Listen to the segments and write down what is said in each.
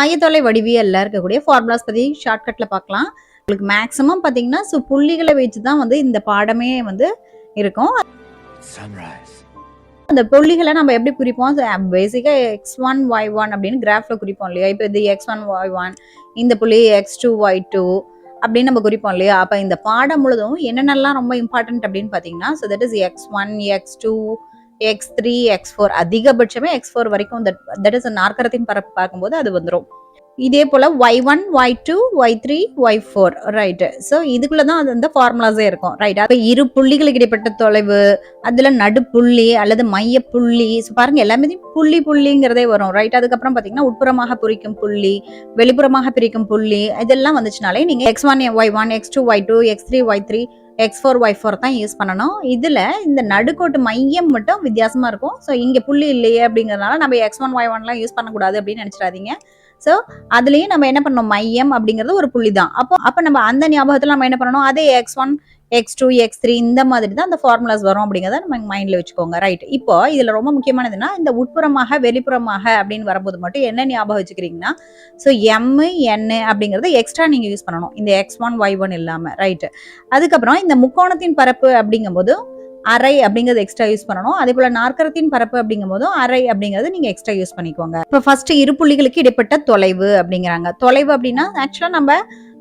ஆயத்தொலை வடிவியல்ல இருக்கக்கூடிய ஃபார்முலாஸ் பத்தி ஷார்ட்கட்ல பார்க்கலாம். உங்களுக்கு மேக்ஸிமம் பாத்தீங்கன்னா ஸோ புள்ளிகளை வச்சு தான் வந்து இந்த பாடமே வந்து இருக்கும். அந்த புள்ளிகளை நம்ம எப்படி குறிப்போம்? பேசிக்கா எக்ஸ் ஒன் ஒய் ஒன் அப்படின்னு கிராஃப்ல குறிப்போம் இல்லையா? இப்போ இது எக்ஸ் ஒன் ஒய் ஒன் இந்த புள்ளி எக்ஸ் டூ ஒய் டூ அப்படின்னு நம்ம குறிப்போம் இல்லையா? அப்ப இந்த பாடம் முழுதும் என்னென்னலாம் ரொம்ப இம்பார்ட்டன்ட் அப்படின்னு பாத்தீங்கன்னா so that is x one x two x three x four அதிகபட்சமே X four வரைக்கும் தட் இஸ் நாற்கரத்தின் பரப்பு பார்க்கும்போது அது வந்துடும் இதே போல y one y two y three y four right so இதுக்குள்ள தான் அது அந்த ஃபார்முலாஸே இருக்கும் ரைட் அப்போ இரு புள்ளிகளுக்கு இடைப்பட்ட தொலைவு அதுல நடுப்புள்ளி அல்லது மைய புள்ளி ஸோ பாருங்க எல்லாமே புள்ளி புள்ளிங்கிறதே வரும் ரைட் அதுக்கப்புறம் பாத்தீங்கன்னா உட்புறமாக பிரிக்கும் புள்ளி வெளிப்புறமாக பிரிக்கும் புள்ளி இதெல்லாம் வந்துச்சுனாலே நீங்க x one y one x two y two x three y three x four y four தான் யூஸ் பண்ணணும். இதுல இந்த நடுக்கோட்டு மையம் மட்டும் வித்தியாசமா இருக்கும். ஸோ இங்க புள்ளி இல்லையே அப்படிங்கறதுனால நம்ம எக்ஸ் ஒன் ஒய் ஒன்லாம் யூஸ் பண்ணக்கூடாது அப்படின்னு நினச்சிடாதீங்க. ஸோ அதுலயும் நம்ம என்ன பண்ணணும்? மையம் அப்படிங்கிறது ஒரு புள்ளி தான். அப்போ அப்போ நம்ம அந்த ஞாபகத்துல நம்ம என்ன பண்ணணும்? அதே x one x two x three இந்த மாதிரி தான் அந்த ஃபார்முலாஸ் வரும் அப்படிங்கிறத நம்ம மைண்ட்ல வச்சுக்கோங்க. ரைட் இப்போ இதில் ரொம்ப முக்கியமானதுன்னா இந்த உட்புறமாக வெளிப்புறமாக அப்படின்னு வரும்போது மட்டும் என்ன ஞாபகம் வச்சுக்கிறீங்கன்னா ஸோ எம் என் அப்படிங்கறத எக்ஸ்ட்ரா நீங்க யூஸ் பண்ணணும். இந்த எக்ஸ் ஒன் ஒய் ஒன் இல்லாமல் ரைட் அதுக்கப்புறம் இந்த முக்கோணத்தின் பரப்பு அப்படிங்கும்போது அரை அப்படிங்கிறது எக்ஸ்ட்ரா யூஸ் பண்ணணும். அதே போல நாற்கரத்தின் பரப்பு அப்படிங்கும் போதும் அரை அப்படிங்கறது நீங்க எக்ஸ்ட்ரா யூஸ் பண்ணிக்கோங்க. இப்போ ஃபர்ஸ்ட் இரு புள்ளிகளுக்கு இடைப்பட்ட தொலைவு அப்படிங்கிறாங்க. தொலைவு அப்படின்னா ஆக்சுவலா நம்ம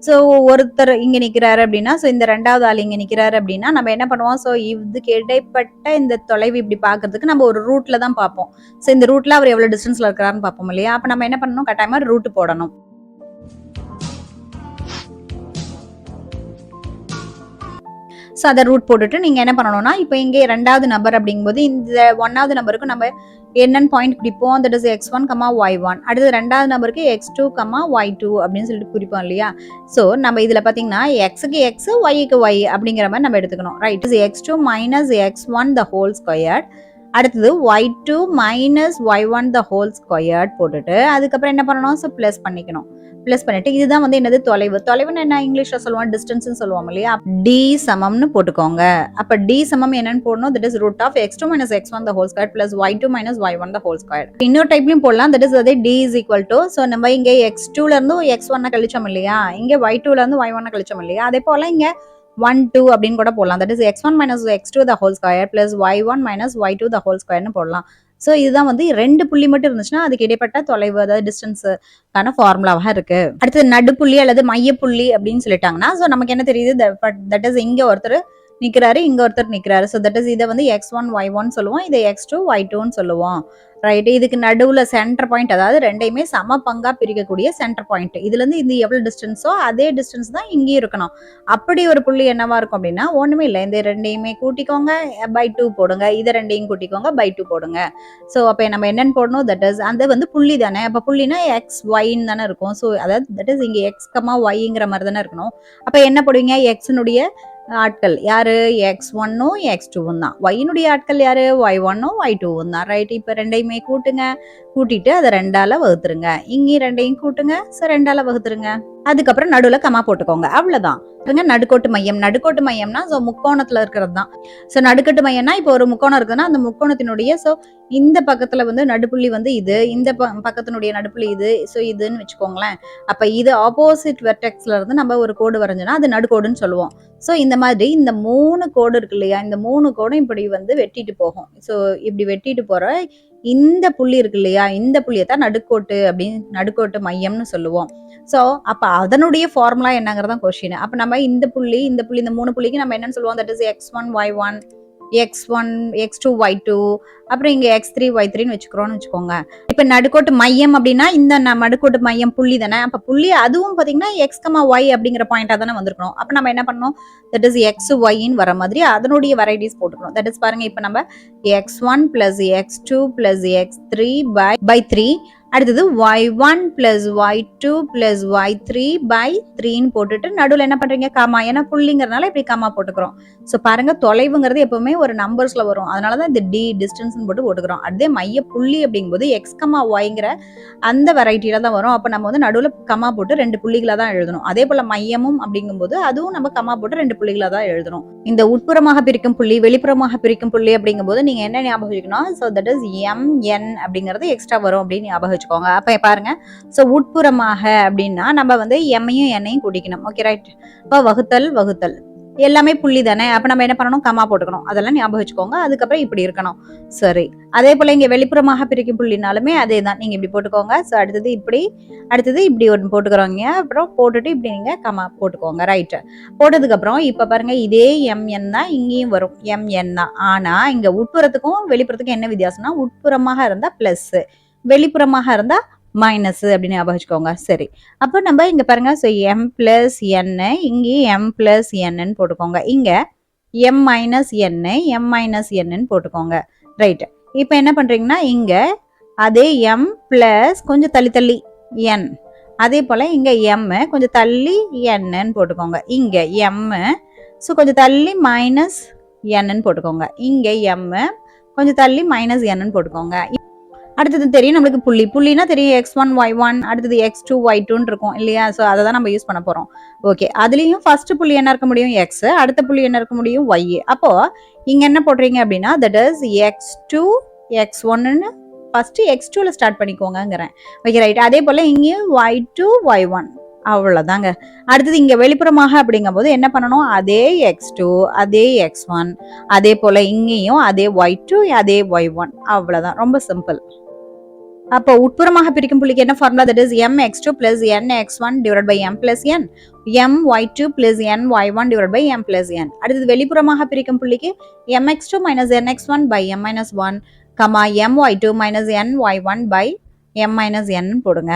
ஸோ ஒருத்தர் இங்க நிக்கிறாரு அப்படின்னா ஸோ இந்த ரெண்டாவது ஆள் இங்க நிக்கிறாரு அப்படின்னா நம்ம என்ன பண்ணுவோம்? ஸோ இதுக்கு இடைப்பட்ட இந்த தொலைவு இப்படி பாக்குறதுக்கு நம்ம ஒரு ரூட்ல தான் பார்ப்போம். ஸோ இந்த ரூட்ல அவர் எவ்வளோ டிஸ்டன்ஸ்ல இருக்கிறாருன்னு பார்ப்போம் இல்லையா? அப்ப நம்ம என்ன பண்ணணும்? கட்டாயமாக ரூட் போடணும். ஸோ அதை ரூட் போட்டுட்டு நீங்கள் என்ன பண்ணணும்னா இப்போ இங்கே ரெண்டாவது நபர் அப்படிங்கும்போது இந்த ஒன்றாவது நம்பருக்கு நம்ம என்னன்னு பாயிண்ட் குறிப்போம் that is x one comma y one அடுத்து ரெண்டாவது நம்பருக்கு x two comma y two அப்படின்னு சொல்லிட்டு குறிப்போம் இல்லையா? ஸோ நம்ம இதில் பார்த்தீங்கன்னா எக்ஸுக்கு எக்ஸ் ஒய்க்கு ஒய் அப்படிங்கிற மாதிரி நம்ம எடுத்துக்கணும். Right is x two minus x one the whole squared அடுத்தது y two minus y one the whole squared போட்டுட்டு அதுக்கப்புறம் என்ன பண்ணணும்? ஸோ ப்ளஸ் பண்ணிக்கணும். ப்ளஸ் பண்ணிட்டு இதுதான் வந்து என்னது தொலைவு? தொலைவுன்னு என்ன இங்கிலீஷ்ல சொல்லுவோம்? டிஸ்டன்ஸ் சொல்லுவோம் இல்லையா? டி சமம்னு போட்டுக்கோங்க. அப்ப டி சமம் என்னன்னு போடணும்? That is root of x two minus x one the whole square plus y two minus y one the whole square இன்னொரு டைப்லயும் போடலாம். தட் இஸ் அதே d is equal to so நம்ம இங்கே எக்ஸ் டூல இருந்து எக்ஸ் ஒன்ன கழிச்சோம் இல்லையா? இங்கே ஒய் டூல இருந்து ஒய் ஒன்ன கழிச்சோம் இல்லையா? அதே போல இங்க ஒன் டூ அப்படின்னு கூட போடலாம். That is x one minus x two the whole square plus y one minus y two the whole ஸ்கொயர்னு போடலாம். ஸோ இதுதான் வந்து ரெண்டு புள்ளி மட்டும் இருந்துச்சுன்னா அதுக்கு இடைப்பட்ட தொலைவு அதாவது டிஸ்டன்ஸுக்கான ஃபார்முலாவாக இருக்கு. அடுத்தது நடுப்புள்ளி அல்லது மையப்புள்ளி அப்படின்னு சொல்லிட்டாங்கன்னா ஸோ நமக்கு என்ன தெரியுது? தட் இஸ் இங்க ஒருத்தர் நிற்கிறாரு இங்கே ஒருத்தர் நிற்கிறாரு ஸோ தட் இஸ் இதை வந்து எக்ஸ் ஒன் ஒய் ஒன் சொல்லுவோம் இதை எக்ஸ் டூ ஒய் டூன்னு சொல்லுவோம். ரைட் இதுக்கு நடுவில் சென்டர் பாயிண்ட் அதாவது ரெண்டையுமே சம பங்காக பிரிக்கக்கூடிய சென்டர் பாயிண்ட் இதுலேருந்து இது எவ்வளோ டிஸ்டன்ஸோ அதே டிஸ்டன்ஸ் தான் இங்கேயும் இருக்கணும். அப்படி ஒரு புள்ளி என்னவா இருக்கும் அப்படின்னா ஒன்றுமே இல்லை. இந்த ரெண்டையுமே கூட்டிக்கோங்க பை டூ போடுங்க. இதை ரெண்டையும் கூட்டிக்கோங்க பை டூ போடுங்க. ஸோ அப்போ நம்ம என்னென்னு போடணும்? தட் இஸ் அந்த வந்து புள்ளி தானே. அப்போ புள்ளினா எக்ஸ் ஒய்ன்னு தானே இருக்கும். ஸோ அதாவது தட் இஸ் இங்கே எக்ஸ் கமா ஒய்ங்கிற மாதிரி தானே இருக்கணும். அப்போ என்ன போடுவீங்க? எக்ஸினுடைய ஆட்கள். யாரு? எக்ஸ் ஒன்னும் எக்ஸ் டூவும் தான். ஒய்னுடைய ஆட்கள் யாரு? ஒய் ஒன்னும் ஒய் டூவும் தான். ரைட் இப்போ ரெண்டையுமே கூட்டுங்க. கூட்டிட்டு அதை ரெண்டால வகுத்துருங்க. இங்கேயும் ரெண்டையும் கூட்டுங்க. ஸோ ரெண்டால வகுத்துருங்க. அதுக்கப்புறம் நடுவில் கமா போட்டுக்கோங்க. அவ்வளோதான் பாருங்க நடுக்கோட்டு மையம். நடுக்கோட்டு மையம்னா ஸோ முக்கோணத்துல இருக்கிறது தான் ஸோ நடுக்கட்டு மையம்னா இப்போ ஒரு முக்கோணம் இருக்குதுன்னா அந்த முக்கோணத்தினுடைய ஸோ இந்த பக்கத்துல வந்து நடுப்புள்ளி வந்து இது இந்த ப- பக்கத்தினுடைய நடுப்புள்ளி இது ஸோ இதுன்னு வச்சுக்கோங்களேன். அப்போ இது ஆப்போசிட் வெர்டெக்ஸ்ல இருந்து நம்ம ஒரு கோடு வரைஞ்சோன்னா அது நடுக்கோடுன்னு சொல்லுவோம். ஸோ இந்த மாதிரி இந்த மூணு கோடு இருக்கு இல்லையா இந்த மூணு கோடும் இப்படி வந்து வெட்டிட்டு போகும். ஸோ இப்படி வெட்டிட்டு போற இந்த புள்ளி இருக்கு இல்லையா இந்த புள்ளியை தான் நடுக்கோட்டு அப்படின்னு நடுக்கோட்டு மையம்னு சொல்லுவோம். ஸோ அப்ப அதனுடைய ஃபார்முலா என்னங்கிறதா கொஸ்டின் அப்ப நம்ம இந்த புள்ளி இந்த புள்ளி இந்த மூணு புள்ளிக்கு நம்ம என்னன்னு சொல்லுவோம்? That is x one y one x one x two y two அப்புறம் இங்க எக்ஸ் த்ரீ ஒய் த்ரீன்னு வச்சுக்கிறோம்னு வச்சுக்கோங்க. இப்போ நடுக்கோட்டு மையம் அப்படின்னா இந்த நடுக்கோட்டு மையம் புள்ளி தானே? அப்போ புள்ளி அதுவும் பார்த்தீங்கன்னா எக்ஸ் கமா ஒய் அப்படிங்கிற பாயிண்டாக தானே வந்திருக்கணும். அப்போ நம்ம என்ன பண்ணணும்? தட் இஸ் எக்ஸ் ஒய்ன்னு வர மாதிரி அதனுடைய வெரைட்டிஸ் போட்டுக்கணும். தட் இஸ் பாருங்க இப்போ நம்ம x one plus x two plus x three by by three அடுத்தது y one plus y two plus y three by த்ரீன்னு போட்டுட்டு நடுவில் என்ன பண்ணுறீங்க காமா ஏன்னா புள்ளிங்கிறதுனால இப்படி காமா போட்டுக்கிறோம். ஸோ பாருங்க தொலைவுங்கிறது எப்போவுமே ஒரு நம்பர்ஸில் வரும். அதனால தான் இந்த டி டிஸ்டன்ஸ்னு போட்டு போட்டுக்கிறோம். அதே மைய புள்ளி அப்படிங்கும்போது எக்ஸ் கமா ஒய்ங்கிற அந்த வெரைட்டியில் தான் வரும். அப்போ நம்ம வந்து நடுவில் கமா போட்டு ரெண்டு புள்ளிகளாக தான் எழுதணும். அதே போல் மையமும் அப்படிங்கும்போது அதுவும் நம்ம கமா போட்டு ரெண்டு புள்ளிகளாக தான் எழுதணும். இந்த உட்புறமாக பிரிக்கும் புள்ளி வெளிப்புறமாக பிரிக்கும் புள்ளி அப்படிங்கும்போது நீங்கள் என்ன ஞாபகம் வச்சுக்கணும்? So that is m n அப்படிங்கிறது எக்ஸ்ட்ரா வரும் அப்படின்னு ஞாபகம் வச்சுக்கோங்க. அப்போ பாருங்க. ஸோ உட்புறமாக அப்படின்னா நம்ம வந்து எம்மையும் எண்ணையும் குடிக்கணும். ஓகே ரைட் இப்போ வகுத்தல் வகுத்தல். எல்லாமே புள்ளி தானே? அப்ப நம்ம என்ன பண்ணணும்? கமா போட்டுக்கணும். அதெல்லாம் ஞாபகம் வச்சுக்கோங்க. அதுக்கப்புறம் இப்படி இருக்கணும். சரி. அதே போல இங்க வெளிப்புறமாக பிரிக்கும் புள்ளினாலுமே அதே தான். நீங்க இப்படி போட்டுக்கோங்க. ஸோ அடுத்தது இப்படி அடுத்தது இப்படி ஒன்று போட்டுக்கிறோங்க அப்புறம் போட்டுட்டு இப்படி நீங்க கமா போட்டுக்கோங்க. ரைட்டு போட்டதுக்கு அப்புறம் இப்ப பாருங்க இதே எம்என் தான் இங்கேயும் வரும். எம்என் தான். ஆனா இங்க உட்புறத்துக்கும் வெளிப்புறத்துக்கும் என்ன வித்தியாசம்னா உட்புறமாக இருந்தால் ப்ளஸ்ஸு வெளிப்புறமாக இருந்தால் மைனஸ் அப்படின்னு ஞாபகம் வச்சுக்கோங்க. சரி. அப்போ நம்ம இங்கே பாருங்க. ஸோ எம் பிளஸ் என் இங்கேயும் எம் பிளஸ் என்னன்னு போட்டுக்கோங்க. இங்கே எம் மைனஸ் என்னு எம் மைனஸ் என்னன்னு போட்டுக்கோங்க. ரைட் இப்போ என்ன பண்ணுறீங்கன்னா இங்கே அதே எம் ப்ளஸ் கொஞ்சம் தள்ளி தள்ளி என் அதே போல் இங்கே எம்மு கொஞ்சம் தள்ளி என்னன்னு போட்டுக்கோங்க. இங்கே எம்மு ஸோ கொஞ்சம் தள்ளி மைனஸ் என்னன்னு போட்டுக்கோங்க. இங்கே எம்மு கொஞ்சம் தள்ளி மைனஸ் என்னன்னு போட்டுக்கோங்க. அடுத்தது தெரியும் நம்மளுக்கு புள்ளி. புள்ளினா தெரியும் எக்ஸ் ஒன் ஒய் ஒன் அடுத்தது எக்ஸ் டூ ஒய் டூன்னு இருக்கும் இல்லையா? ஸோ அதை தான் நம்ம யூஸ் பண்ண போகிறோம் ஓகே அதுலேயும் ஃபர்ஸ்ட் புள்ளி என்ன இருக்க முடியும்? எக்ஸ் அடுத்த புள்ளி என்ன இருக்க முடியும்? ஒய் அப்போ இங்கே என்ன போடுறீங்க அப்படின்னா that is x two x ஒன்னுன்னு first x டூவில் ஸ்டார்ட் பண்ணிக்கோங்கங்கிறேன். ஓகே ரைட் அதே போல் இங்கேயும் ஒய் டூ ஒய் ஒன் அவ்வளோதாங்க அடுத்தது இங்கே வெளிப்புறமாக அப்படிங்கும்போது என்ன பண்ணணும்? அதே எக்ஸ் டூ அதே எக்ஸ் ஒன் அதே போல் இங்கேயும் அதே ஒய் டூ அதே ஒய் ஒன் அவ்வளோதான் ரொம்ப சிம்பிள் அப்போ உட்புறமாக பிரிக்கும் புள்ளிக்கு என்ன formula that is m x two plus n x one divide by m plus n m y two plus n y one divide by m plus n அடுத்தது வெளிப்புறமாக பிரிக்கும் புள்ளிக்கு m x two minus n x one by m minus one comma m y two minus n y one by m minus n போடுங்க.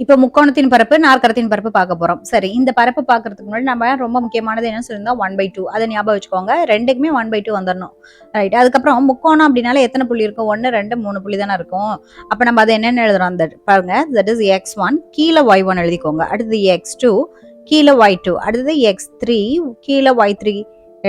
இப்போ முக்கோணத்தின் பரப்பு நாற்கரத்தின் பரப்பு பார்க்க போறோம். சரி இந்த பரப்பு பார்க்கறதுக்கு முன்னாடி நம்ம ரொம்ப முக்கியமானது என்ன சொல்லியிருந்தோம்? ஒன் பை டூ அதை ஞாபகம் வச்சுக்கோங்க. ரெண்டுக்குமே ஒன் பை டூ வந்துடணும் ரைட் அதுக்கப்புறம் முக்கோணம் அப்படின்னால எத்தனை புள்ளி இருக்கும்? ஒன்று ரெண்டு மூணு புள்ளி தானே இருக்கும். அப்போ நம்ம அதை என்னென்ன எழுதுறோம்? அந்த பாருங்க. தட் இஸ் எக்ஸ் ஒன் கீழே ஒய் ஒன் எழுதிக்கோங்க. அடுத்தது எக்ஸ் டூ கீழே ஒய் டூ அடுத்தது எக்ஸ் த்ரீ கீழே ஒய் த்ரீ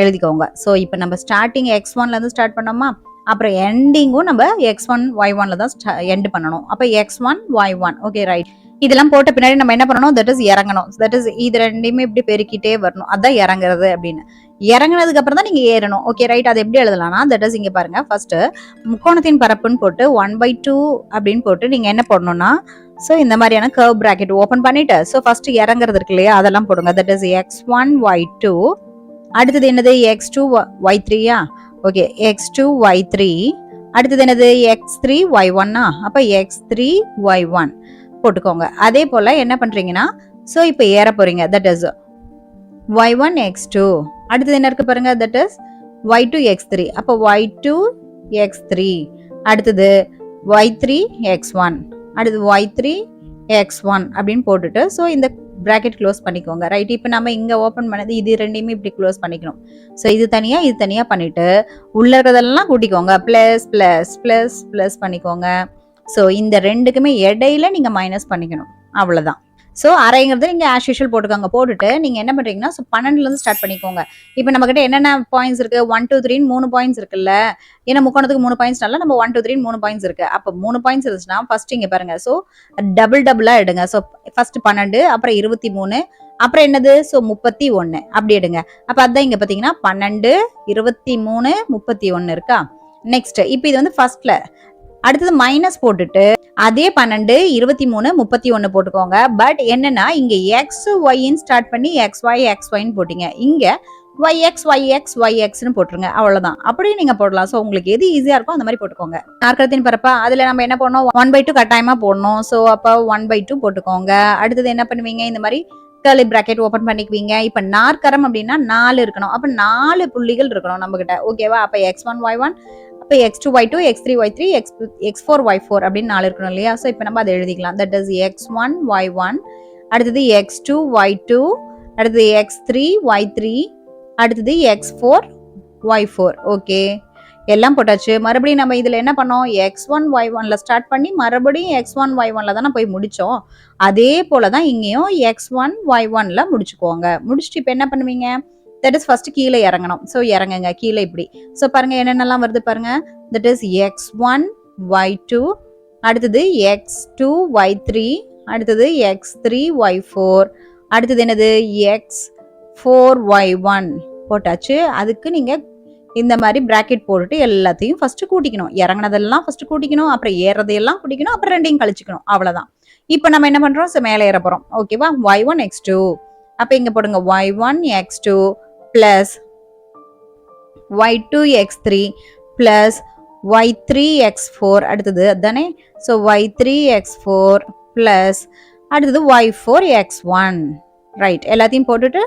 எழுதிக்கோங்க. ஸோ இப்போ நம்ம ஸ்டார்டிங் எக்ஸ் ஒன்லேருந்து ஸ்டார்ட் பண்ணோமா? அப்புறம் எண்டிங்கும் நம்ம எக்ஸ் ஒன் ஒய் ஒன்ல தான் எண்ட் பண்ணணும். அப்போ x one y one okay right இதெல்லாம் போட்ட பின்னாடி நம்ம என்ன பண்ணணும்? தட் இஸ் இறங்கணும். தட் இஸ் இது ரெண்டையுமே இப்படி பெருக்கிட்டே வரணும். அதான் இறங்குறது அப்படின்னு. இறங்கினதுக்கு அப்புறம் தான் நீங்க ஏறணும். ஓகே ரைட் அது எப்படி எழுதலாம்னா தட் இஸ் இங்க பாருங்க. ஃபர்ஸ்ட் முக்கோணத்தின் பரப்புன்னு போட்டு ஒன் பை டூ அப்படின்னு போட்டு நீங்க என்ன பண்ணணும்னா ஸோ இந்த மாதிரியான கர்வ் ப்ராக்கெட் ஓப்பன் பண்ணிட்டு ஸோ ஃபர்ஸ்ட் இறங்குறது இருக்கு இல்லையா? அதெல்லாம் போடுங்க. That is x one y two அடுத்தது என்னது? X two Y த்ரீயா okay x two y three அடுத்தது என்னது? எக்ஸ் த்ரீ ஒய் ஒன்னா அப்போ எக்ஸ் த்ரீ ஒய் ஒன் போட்டுக்கோங்க. அதே போல் என்ன பண்ணுறீங்கன்னா ஸோ இப்போ ஏற போகிறீங்க that is y one x two அடுத்தது என்ன இருக்கு பாருங்க? That is y two x three அப்போ ஒய் டூ எக்ஸ் த்ரீ அடுத்தது ஒய் த்ரீ எக்ஸ் ஒன் அடுத்தது ஒய் த்ரீ எக்ஸ் ஒன் அப்படின்னு போட்டுட்டு ஸோ இந்த ப்ராக்கெட் க்ளோஸ் பண்ணிக்கோங்க. ரைட் இப்போ நம்ம இங்கே ஓப்பன் பண்ணது இது ரெண்டையுமே இப்படி க்ளோஸ் பண்ணிக்கணும். ஸோ இது தனியாக இது தனியாக பண்ணிவிட்டு உள்ள இருக்கிறதெல்லாம் கூட்டிக்கோங்க. ப்ளஸ் ப்ளஸ் ப்ளஸ் ப்ளஸ் பண்ணிக்கோங்க. ஸோ இந்த ரெண்டுக்குமே இடையில நீங்கள் மைனஸ் பண்ணிக்கணும். அவ்வளோதான் ஸோ அரைங்கிறது நீங்கள் ஆஸ் யூஷுவல் போட்டுக்கோங்க. போட்டுட்டு நீங்கள் என்ன பண்ணுறீங்கன்னா ஸோ பன்னெண்டுலேருந்து ஸ்டார்ட் பண்ணிக்கோங்க. இப்போ நம்மக்கிட்ட என்னென்ன பாயிண்ட்ஸ் இருக்குது ஒன் டூ த்ரீன்னு மூணு பாயிண்ட்ஸ் இருக்குல்ல? ஏன்னா முக்கோணத்துக்கு மூணு பாயிண்ட்ஸ்னால நம்ம ஒன் டூ த்ரீன்னு மூணு பாயிண்ட்ஸ் இருக்குது அப்போ மூணு பாயிண்ட்ஸ் இருந்துச்சுன்னா ஃபஸ்ட் இங்கே பாருங்க. ஸோ டபுள் டபுளாக எடுங்க. ஸோ ஃபர்ஸ்ட் பன்னெண்டு அப்புறம் இருபத்தி மூணு அப்புறம் என்னது? ஸோ முப்பத்தி ஒன்று அப்படி எடுங்க. அப்போ அதான் இங்கே பார்த்தீங்கன்னா பன்னெண்டு இருபத்தி மூணு முப்பத்தி ஒன்று இருக்கா? நெக்ஸ்ட் இப்போ இது வந்து ஃபர்ஸ்ட்ல அடுத்தது மைனஸ் போட்டுட்டு அதே பன்னெண்டு இருபத்தி மூணு முப்பத்தி ஒன்று போட்டுக்கோங்க. பட் என்னன்னா இங்க எக்ஸ் ஒய்ன்னு ஸ்டார்ட் பண்ணி எக்ஸ் ஒய் எக்ஸ் ஒய்ன்னு போட்டீங்க. இங்க y x y x y எக்ஸ்னு போட்டுருங்க. அவ்வளவுதான். அப்படியே நீங்க போடலாம். ஸோ உங்களுக்கு எது ஈஸியா இருக்கோ அந்த மாதிரி போட்டுக்கோங்க. நாற்கரத்தின் பரப்பா அதுல நம்ம என்ன பண்ணோம் ஒன் பை டூ கட்டாயமா போடணும். ஸோ அப்போ ஒன் பை டூ போட்டுக்கோங்க. அடுத்தது என்ன பண்ணுவீங்க? இந்த மாதிரி கர்லி பிராக்கெட் ஓப்பன் பண்ணிக்குவீங்க. இப்போ நாற்கரம் அப்படின்னா நாலு இருக்கணும். அப்போ நாலு புள்ளிகள் இருக்கணும் நம்மக்கிட்ட ஓகேவா அப்போ எக்ஸ் ஒன் ஒய் ஒன் அப்போ x two y two x three y three x x four y four அப்படின்னு நாலு இருக்கணும் இல்லையா? ஸோ இப்போ நம்ம அதை எழுதிக்கலாம். That is x one y one அடுத்தது எக்ஸ் டூ ஒய் டூ அடுத்தது எக்ஸ் த்ரீ ஒய் த்ரீ அடுத்தது x four y four okay எல்லாம் போட்டாச்சு. மறுபடியும் நம்ம இதில் என்ன பண்ணோம்? எக்ஸ் ஒன் ஒய் ஒனில் ஸ்டார்ட் பண்ணி மறுபடியும் எக்ஸ் ஒன் ஒய் ஒனில் தானே போய் முடித்தோம் அதே போல தான் இங்கேயும் எக்ஸ் ஒன் ஒய் ஒனில் முடிச்சுக்கோங்க. முடிச்சுட்டு இப்போ என்ன பண்ணுவீங்க? தட் இஸ் ஃபர்ஸ்ட் கீழே இறங்கணும். ஸோ இறங்குங்க. கீழே இப்படி. ஸோ பாருங்க என்னென்னலாம் வருது பாருங்க. That is x one y two அடுத்தது எக்ஸ் டூ ஒய் த்ரீ அடுத்தது எக்ஸ் த்ரீ ஒய் ஃபோர் அடுத்தது என்னது? எக்ஸ் ஃபோர் ஒய் ஒன் போட்டாச்சு. அதுக்கு நீங்கள் இந்த மாதிரி ப்ராக்கெட் போட்டுட்டு எல்லாத்தையும் ஃபஸ்ட்டு கூட்டிக்கணும். இறங்குனதெல்லாம் ஃபஸ்ட்டு கூட்டிக்கணும். அப்புறம் ஏறதையெல்லாம் கூட்டிக்கணும். அப்புறம் ரெண்டையும் கழிச்சுக்கணும். அவ்வளோதான் இப்போ நம்ம என்ன பண்ணுறோம் ஸோ மேலே ஏற போகிறோம் ஓகேவா ஒய் ஒன் எக்ஸ் டூ அப்போ இங்கே போடுங்க. Y one x two plus y two x three plus y three x four அடுத்தது அதானே? So y three x four plus அடுத்தது y four x one right எல்லாத்தையும் போட்டுட்டு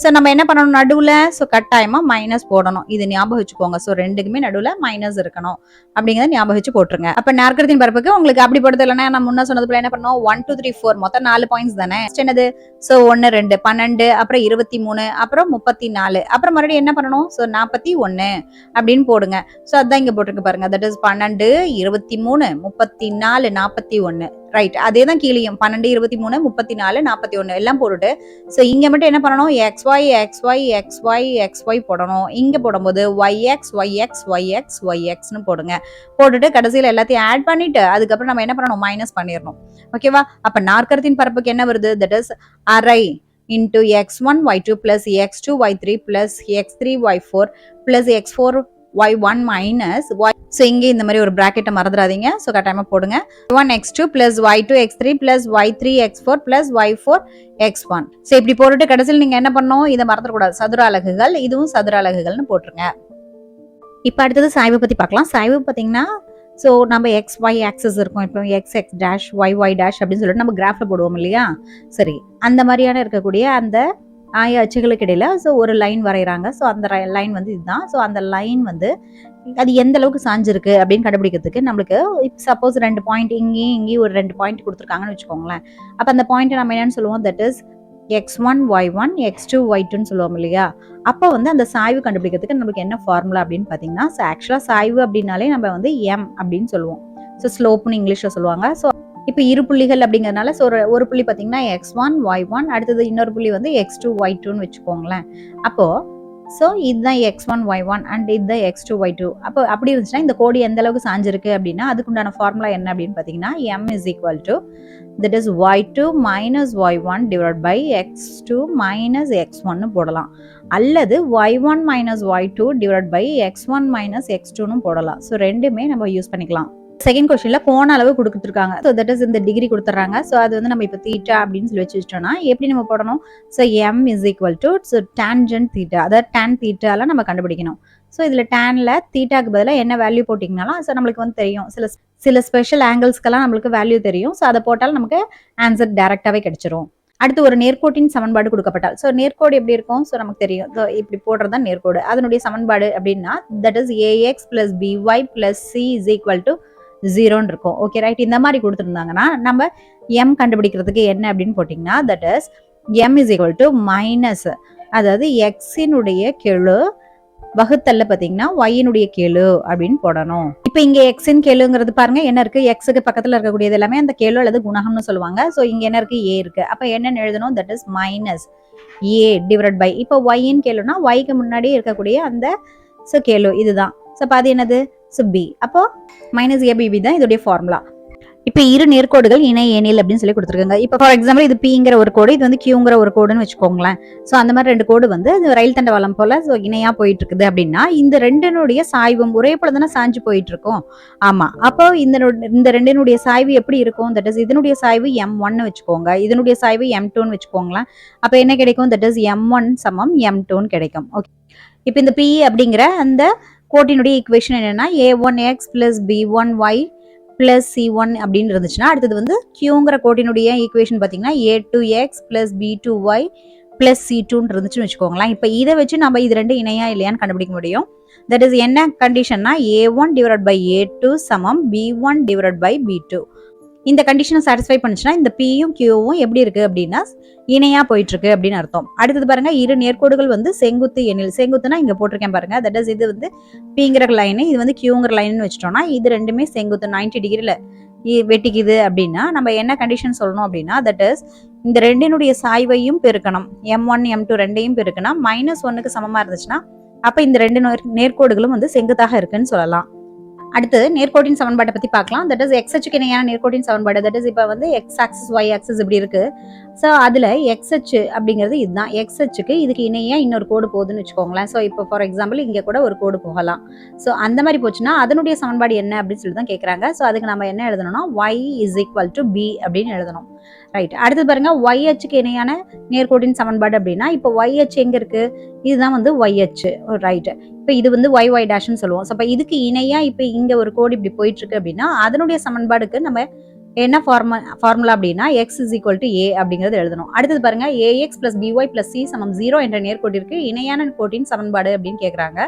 ஸோ நம்ம என்ன பண்ணணும்? நடுவில் ஸோ கட்டாயமாக மைனஸ் போடணும். இது ஞாபகம் வச்சுக்கோங்க. ஸோ ரெண்டுக்குமே நடுவில் மைனஸ் இருக்கணும். அப்படிங்கிறத ஞாபகம் வச்சு போட்டுருங்க. அப்போ நாற்கரத்தின் பரப்புக்கு உங்களுக்கு அப்படி போடுறது இல்லைன்னா நான் முன்ன சொன்னது போல என்ன பண்ணுவோம் ஒன் டூ த்ரீ ஃபோர் மொத்தம் நாலு பாயிண்ட்ஸ் தானே? என்னது? ஸோ ஒன்று ரெண்டு பன்னெண்டு அப்புறம் இருபத்தி மூணு அப்புறம் முப்பத்தி நாலு. அப்புறம் மறுபடியும் என்ன பண்ணணும்? ஸோ நாற்பத்தி ஒன்று அப்படின்னு போடுங்க. ஸோ அதான் இங்கே போட்டிருக்கு பாருங்க. தட் இஸ் பன்னெண்டு இருபத்தி மூணு முப்பத்தி நாலு நாற்பத்தி ஒன்று ரைட் அதே தான் கீழேயும் பன்னெண்டு இருபத்தி மூணு முப்பத்தி நாலு நாற்பத்தி ஒன்று எல்லாம் போட்டுட்டு. ஸோ இங்கே மட்டும் என்ன பண்ணணும்? X y x y x y x y போடணும். இங்கே போடும்போது y x y x y x y எக்ஸ்னு போடுங்க. போட்டுட்டு கடைசியில் எல்லாத்தையும் ஆட் பண்ணிட்டு அதுக்கப்புறம் நம்ம என்ன பண்ணணும்? மைனஸ் பண்ணிடணும். ஓகேவா அப்போ நாற்கரத்தின் பரப்புக்கு என்ன வருது? தட் இஸ் அரை into x1 y2 plus x2 y3 plus x3 y4 plus x4 y one minus y so இங்கே இந்த மாதிரி ஒரு ப்ராக்கெட்டை மறந்துடாதீங்க. ஸோ கட்டாயமாக போடுங்க. One x two plus y two x three plus y three x four plus y four x one so இப்படி போட்டுட்டு கடைசியில் நீங்கள் என்ன பண்ணணும்? இதை மறந்துடக்கூடாது. சதுர அலகுகள் இதுவும் சதுர அலகுகள்னு போட்டுருங்க. இப்போ அடுத்தது சாய்வை பற்றி பார்க்கலாம். சாய்வு பார்த்தீங்கன்னா ஸோ நம்ம எக்ஸ் ஒய் ஆக்சஸ் இருக்கும். இப்போ x x dash y y dash அப்படின்னு சொல்லிட்டு நம்ம கிராஃபில் போடுவோம் இல்லையா? சரி. அந்த மாதிரியான இருக்கக்கூடிய அந்த ஆய அச்சுகளுக்கு ஸோ ஒரு லைன் வரைகிறாங்க. ஸோ அந்த லைன் வந்து இதுதான். ஸோ அந்த லைன் வந்து அது எந்த அளவுக்கு சாஞ்சிருக்கு அப்படின்னு கண்டுபிடிக்கிறதுக்கு நம்மளுக்கு சப்போஸ் ரெண்டு பாயிண்ட் இங்கேயும் இங்கேயும் ஒரு ரெண்டு பாயிண்ட் கொடுத்துருக்காங்கன்னு வச்சுக்கோங்களேன். அப்போ அந்த பாயிண்ட்டை நம்ம என்னன்னு சொல்லுவோம்? That is x one y one x two y டூன்னு சொல்லுவோம் இல்லையா? அப்போ வந்து அந்த சாய்வு கண்டுபிடிக்கிறதுக்கு நம்மளுக்கு என்ன ஃபார்முலா அப்படின்னு பார்த்தீங்கன்னா ஆக்சுவலாக சாய்வு அப்படின்னாலே நம்ம வந்து எம் அப்படின்னு சொல்லுவோம். ஸோ ஸ்லோப்னு இங்கிலீஷில் சொல்லுவாங்க. ஸோ இப்போ இரு புள்ளிகள் அப்படிங்கிறதுனால ஸோ ஒரு ஒரு புள்ளி பார்த்தீங்கன்னா எக்ஸ் ஒன் ஒய் ஒன் அடுத்தது இன்னொரு புள்ளி வந்து எக்ஸ் டூ ஒய் டூன்னு வச்சுக்கோங்களேன். அப்போது ஸோ இதுதான் x one y one and இதுதான் எக்ஸ் டூ ஒய் டூ அப்போ அப்படி இருந்துச்சுன்னா இந்த கோடி எந்த அளவுக்கு சாஞ்சிருக்கு அப்படின்னா அதுக்குண்டான ஃபார்முலா என்ன அப்படின்னு பார்த்தீங்கன்னா m is equal to that is y two minus y one divide by x two minus x ஒன்னு போடலாம். அல்லது y one minus y two divide by x one minus x டூன்னு போடலாம். ஸோ ரெண்டுமே நம்ம யூஸ் பண்ணிக்கலாம். செகண்ட் கொஸ்டின்ல கோண அளவு கொடுத்துருக்காங்க. ஸோ தட் இஸ் இந்த டிகிரி கொடுத்துட்றாங்க ஸோ அது வந்து நம்ம இப்போ தீட்டா அப்படின்னு சொல்லி வச்சுட்டோம்னா எப்படி நம்ம போடணும்? So m is equal to so tangent theta அதாவது டேன் தீட்டால நம்ம கண்டுபிடிக்கணும். ஸோ இதில் டேனில் தீட்டாக்கு பதிலாக என்ன வேல்யூ போட்டிங்கனாலும் ஸோ நம்மளுக்கு வந்து தெரியும். சில சில ஸ்பெஷல் ஆங்கிள்ஸ்க்கெல்லாம் நம்மளுக்கு வேல்யூ தெரியும். ஸோ அதை போட்டால் நமக்கு ஆன்சர் டேரெக்டாகவே கிடச்சிரும். அடுத்து ஒரு நேர்கோட்டின் சமன்பாடு கொடுக்கப்பட்டால். ஸோ நேர்கோடு எப்படி இருக்கும்? ஸோ நமக்கு தெரியும். ஸோ இப்படி போடுறது தான் நேர்கோடு. அதனுடைய சமன்பாடு அப்படின்னா that is a x plus b y plus c is equal to ஜீரோன்னு இருக்கும். ஓகே ரைட் இந்த மாதிரி கொடுத்துருந்தாங்கன்னா நம்ம எம் கண்டுபிடிக்கிறதுக்கு என்ன அப்படின்னு போட்டிங்கன்னா that is m is equal to minus அதாவது எக்ஸினுடைய கெழு வகுத்தல்ல பார்த்தீங்கன்னா ஒய்யினுடைய கேளு அப்படின்னு போடணும். இப்போ இங்க எக்ஸின் கேளுங்கிறது பாருங்க என்ன இருக்கு? எக்ஸுக்கு பக்கத்துல இருக்கக்கூடியது எல்லாமே அந்த கேளு அல்லது குணகம்னு சொல்லுவாங்க. ஸோ இங்க என்ன இருக்கு? ஏ இருக்கு. அப்ப என்னன்னு எழுதணும்? That is minus a divide by இப்போ ஒய்யின் கேளுனா ஒய்க்கு முன்னாடி இருக்கக்கூடிய அந்த ஸோ கேளு இதுதான். ஸோ அப்போ அது என்னது? ஸோ பி அப்போ மைனஸ் ஏபிபி தான் இதோடைய ஃபார்முலா இப்போ இரு நேர்கோடுகள் இணை எண்ணில் அப்படின்னு சொல்லி கொடுத்துருக்காங்க. இப்போ ஃபார் எக்ஸாம்பிள் இது பிங்கிற ஒரு கோடு இது வந்து கியூங்கிற ஒரு கோடுன்னு வச்சுக்கோங்களேன். ஸோ அந்த மாதிரி ரெண்டு கோடு வந்து இது ரயில் தண்டவாளம் போல ஸோ இணையா போயிட்டு இருக்குது அப்படின்னா இந்த ரெண்டினுடைய சாய்வும் ஒரே போல தானே சாஞ்சு போயிட்டு இருக்கும் ஆமா. அப்போ இந்த இந்த ரெண்டினுடைய சாய்வு எப்படி இருக்கும்? தட் இஸ் இதனுடைய சாய்வு எம் ஒன்னு வச்சுக்கோங்க. இதனுடைய சாய்வு எம் டூன்னு வச்சுக்கோங்களேன். அப்போ என்ன கிடைக்கும்? தட் இஸ் எம் ஒன் சமம் எம் டூன்னு கிடைக்கும். ஓகே இப்போ இந்த பி அப்படிங்கிற அந்த கோட்டினுடைய ஈக்குவேஷன் என்னென்னா a one x plus b one y plus c one அப்படின்னு இருந்துச்சுன்னா அடுத்தது வந்து கியூங்கிற கோட்டினுடைய ஈக்குவேஷன் பார்த்தீங்கன்னா a two x plus b two y plus c டூன்னு இருந்துச்சுன்னு வச்சுக்கோங்களேன். இப்போ இதை வச்சு நம்ம இது ரெண்டு இணையா இல்லையான்னு கண்டுபிடிக்க முடியும். தட் இஸ் என்ன கண்டிஷன்னா a one divide by a two சமம் b one divide by b two இந்த கண்டிஷனை சாட்டிஸ்ஃபை பண்ணுச்சுன்னா இந்த பியும் கியூவும் எப்படி இருக்குது அப்படின்னா இணையாக போயிட்டுருக்கு அப்படின்னு அர்த்தம். அடுத்தது பாருங்கள் இரு நேர்கோடுகள் வந்து செங்குத்து எண்ணில் செங்குத்துனா இங்கே போட்டிருக்கேன் பாருங்கள் தட் இஸ் இது வந்து பிங்கிற லைனு இது வந்து கியூங்கிற லைன் வச்சிட்டோம்னா இது ரெண்டுமே செங்குத்து நைன்டி டிகிரியில் வெட்டிக்குது அப்படின்னா நம்ம என்ன கண்டிஷன் சொல்லணும் அப்படின்னா தட் இஸ் இந்த ரெண்டினுடைய சாய்வையும் பெருக்கணும். எம் ஒன் எம் டூ ரெண்டையும் பெருக்கணும் மைனஸ் ஒன்னுக்கு சமமாக இருந்துச்சுன்னா அப்போ இந்த ரெண்டு நேர்- நேர்கோடுகளும் வந்து செங்குத்தாக இருக்குன்னு சொல்லலாம். அடுத்து நேர்கோட்டின் சமன்பாட்டை பற்றி பார்க்கலாம். தட் இஸ் எக்ஸ்ச்சுக்கு இணையான நேர்கோட்டின் சமன்பாடு. தட் இஸ் இப்போ வந்து எக்ஸ் ஆக்சஸ் ஒய் ஆக்சஸ் இப்படி இருக்கு. ஸோ அதில் எக்ஸ்ஹெச் அப்படிங்கிறது இதுதான். எக்ஸ்ஹெச்சுக்கு இதுக்கு இணையாக இன்னொரு கோடு போகுதுன்னு வச்சுக்கோங்களேன். ஸோ இப்போ ஃபார் எக்ஸாம்பிள் இங்கே கூட ஒரு கோடு போகலாம். ஸோ அந்த மாதிரி போச்சுன்னா அதனுடைய சமன்பாடு என்ன அப்படின்னு சொல்லி தான் கேட்குறாங்க ஸோ அதுக்கு நம்ம என்ன எழுதணும்னா y is equal to b அப்படின்னு எழுதணும். ரைட் அடுத்து பாருங்க ஒய்ஹெச்சுக்கு இணையான நேர்கோட்டின் சமன்பாடு அப்படின்னா இப்போ ஒய்ஹெச் எங்க இருக்கு? இதுதான் வந்து ஒய்ஹெச் ரைட் இப்போ இது வந்து ஒய் ஒய் டேஷ்னு சொல்லுவோம். ஸோ அப்போ இதுக்கு இணையா இப்போ இங்க ஒரு கோடு இப்படி போயிட்டு இருக்கு அப்படின்னா அதனுடைய சமன்பாடுக்கு நம்ம என்ன ஃபார்ம ஃபார்முலா அப்படின்னா x is equal to a அப்படிங்கிறது எழுதணும். அடுத்தது பாருங்க a x plus b y plus c சமம். ஜீரோ என்ற நேர்கோட்டிற்கு இணையான கோட்டின் சமன்பாடு அப்படின்னு கேட்குறாங்க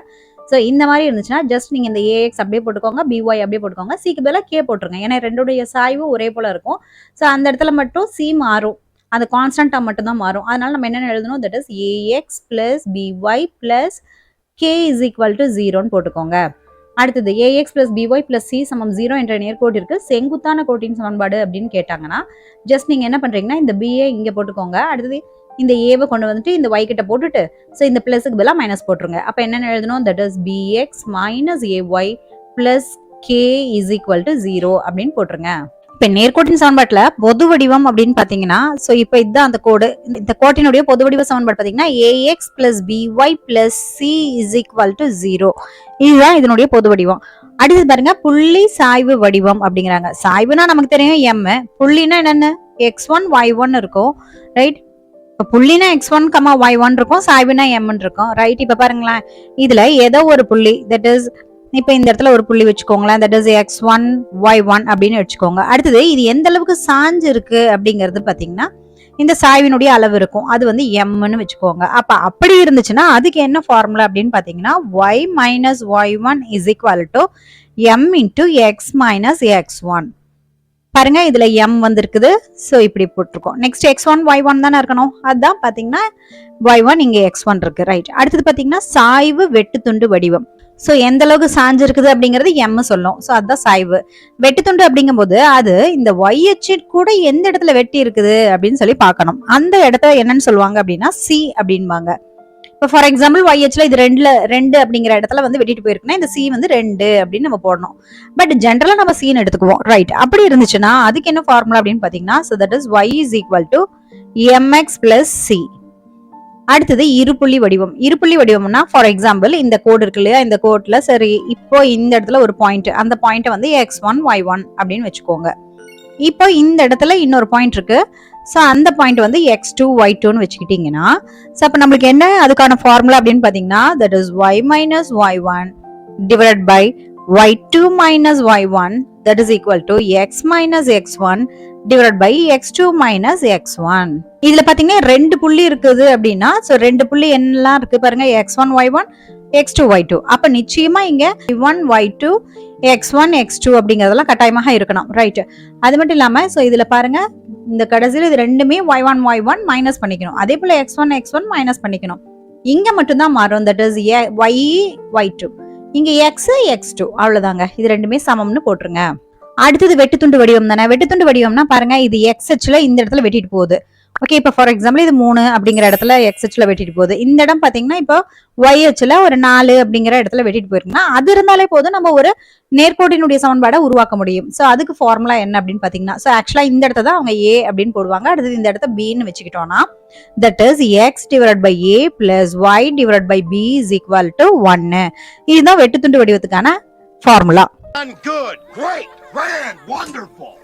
ஸோ இந்த மாதிரி இருந்துச்சுன்னா ஜஸ்ட் நீங்கள் இந்த ஏஎக்ஸ் அப்படியே போட்டுக்கோங்க பிஒய் அப்படியே போட்டுக்கோங்க. சிக்கு பதிலாக கே போட்டுருங்க. ஏன்னா ரெண்டுடைய சாய்வு ஒரே போல் இருக்கும். ஸோ அந்த இடத்துல மட்டும் சி மாறும். அந்த கான்ஸ்டன்ட்டாக மட்டும்தான் மாறும். அதனால நம்ம என்னென்ன எழுதணும்? That is a x plus b y plus k is equal to ஜீரோன்னு போட்டுக்கோங்க. அடுத்தது a x plus b y plus c சமம் ஜீரோ என்ற நேர்கோட்டிற்கு செங்குத்தான கோட்டின் சமன்பாடு அப்படின்னு கேட்டாங்கன்னா ஜஸ்ட் நீங்கள் என்ன பண்ணுறீங்கன்னா இந்த பிஏ இங்கே போட்டுக்கோங்க. அடுத்தது இந்த ஏவை கொண்டு வந்துட்டு இந்த ஒய் கிட்ட போட்டுட்டு ஸோ இந்த பிளஸுக்கு பதிலாக மைனஸ் போட்டுருங்க. அப்போ என்னென்ன எழுதணும்? That is b x minus a y plus k is equal to zero அப்படின்னு போட்டுருங்க. இப்போ நேர்கோட்டின் சமன்பாட்டில் பொது வடிவம் அப்படின்னு பார்த்தீங்கன்னா ஸோ இப்போ இதுதான் அந்த கோடு. இந்த கோட்டினுடைய பொது வடிவ சமன்பாடு பார்த்தீங்கன்னா a x plus b y plus c is equal to zero இதுதான் இதனுடைய பொது வடிவம். அடுத்தது பாருங்க புள்ளி சாய்வு வடிவம் அப்படிங்கிறாங்க. சாய்வுனா நமக்கு தெரியும் எம் புள்ளினா என்னென்ன? எக்ஸ் ஒன் ஒய் ஒன் இருக்கும் ரைட் இப்போ புள்ளினா x one comma y one இருக்கும் சாய்வுனா எம்னு இருக்கும். ரைட் இப்போ பாருங்களேன். இதுல ஏதோ ஒரு புள்ளி தட் இஸ் இப்போ இந்த இடத்துல ஒரு புள்ளி வச்சுக்கோங்களேன். That is x one y one அப்படின்னு வச்சுக்கோங்க. அடுத்தது இது எந்த அளவுக்கு சாஞ்சு இருக்கு அப்படிங்கிறது பார்த்தீங்கன்னா இந்த சாய்வினுடைய அளவு இருக்கும். அது வந்து எம்னு வச்சுக்கோங்க. அப்ப அப்படி இருந்துச்சுன்னா அதுக்கு என்ன ஃபார்முலா அப்படின்னு பாத்தீங்கன்னா y minus y one is equal to m into x minus x one பாருங்க இதுல எம் வந்திருக்குது. ஸோ இப்படி போட்டிருக்கோம். Next x one y one தானே இருக்கணும்? அதுதான் பாத்தீங்கன்னா ஒய் ஒன் இங்க எக்ஸ் ஒன் இருக்கு. ரைட் அடுத்தது பாத்தீங்கன்னா சாய்வு வெட்டுத்துண்டு வடிவம். ஸோ எந்த அளவுக்கு சாஞ்சிருக்குது அப்படிங்கிறது எம் சொல்லும். ஸோ அதுதான் சாய்வு. வெட்டுத்துண்டு அப்படிங்கும்போது அது இந்த ஒய்ஹெச் கூட எந்த இடத்துல வெட்டி இருக்குது அப்படின்னு சொல்லி பார்க்கணும். அந்த இடத்த என்னன்னு சொல்லுவாங்க அப்படின்னா சி அப்படின்பாங்க. இப்போ ஃபார் எக்ஸாம்பிள் ஒய்ஹெச்ல இது ரெண்டுல ரெண்டு அப்படிங்கிற இடத்துல வந்து வெட்டிட்டு போயிருக்குன்னா இந்த சி வந்து ரெண்டு அப்படின்னு நம்ம போடணும். பட் ஜென்ரலா நம்ம சீன் எடுத்துக்குவோம். ரைட் அப்படி இருந்துச்சுன்னா அதுக்கு என்ன ஃபார்முலா அப்படின்னு பாத்தீங்கன்னா so that is y is equal to m x plus c அடுத்தது இருப்புள்ளி வடிவம். இருப்புள்ளி வடிவம்னா ஃபார் எக்ஸாம்பிள் இந்த கோடு இருக்கு இல்லையா இந்த கோட்ல சரி இப்போ இந்த இடத்துல ஒரு பாயிண்ட் அந்த பாயிண்ட்டை வந்து எக்ஸ் ஒன் ஒய் ஒன் அப்படின்னு வச்சுக்கோங்க. இப்போ இந்த இடத்துல இன்னொரு பாயிண்ட் இருக்கு. ஸோ அந்த பாயிண்ட் வந்து எக்ஸ் டூ ஒய் டூன்னு வச்சுக்கிட்டீங்கன்னா ஸோ அப்போ நம்மளுக்கு என்ன அதுக்கான ஃபார்முலா அப்படின்னு பார்த்தீங்கன்னா that is y minus y one divide by y two minus y one that is equal to x minus x one divide by x two minus x one இதுல பாத்தீங்கன்னா ரெண்டு புள்ளி இருக்குது அப்படின்னா ஸோ ரெண்டு புள்ளி என்னெல்லாம் இருக்கு பாருங்க x one y one x two y two அப்போ நிச்சயமாக இங்கே one y two x one x two அப்படிங்கிறதெல்லாம் கட்டாயமாக இருக்கணும். ரைட்டு அது மட்டும் இல்லாமல் ஸோ இதில் பாருங்கள் இந்த கடைசியில் இது ரெண்டுமே y one y one minus பண்ணிக்கணும். அதே போல் x one x one minus பண்ணிக்கணும். இங்கே மட்டும்தான் மாறும். That is a y y two இங்கே எக்ஸ் எக்ஸ் டூ அவ்வளோதாங்க இது ரெண்டுமே சமம்னு போட்டுருங்க. அடுத்தது வெட்டுத்துண்டு வடிவம் தானே? வெட்டுத்துண்டு வடிவம்னா பாருங்க இது எக்ஸ் எச்சில் இந்த இடத்துல வெட்டிட்டு போகுது. ஓகே இப்போ ஃபார் எக்ஸாம்பிள் இது மூணு அப்படிங்கிற இடத்துல எக்ஸ் வெட்டிட்டு போகுது இந்த இடம் பார்த்தீங்கன்னா இப்போ ஒய் ஒரு நாலு அப்படிங்கிற இடத்துல வெட்டிட்டு போயிருக்குன்னா அது இருந்தாலே போதும் நம்ம ஒரு நேர்கோட்டினுடைய சமன்பாடை உருவாக்க முடியும் ஸோ அதுக்கு ஃபார்முலா என்ன அப்படின்னு பார்த்தீங்கன்னா ஸோ ஆக்சுவலாக இந்த இடத்த தான் அவங்க ஏ அப்படின்னு போடுவாங்க அடுத்தது இந்த இடத்த பின்னு வச்சுக்கிட்டோம்னா that is x divide by a plus y divide by b is equal to ஒன்னு இதுதான் வெட்டுத்துண்டு வடிவத்துக்கான formula good. Great. Grand. Wonderful.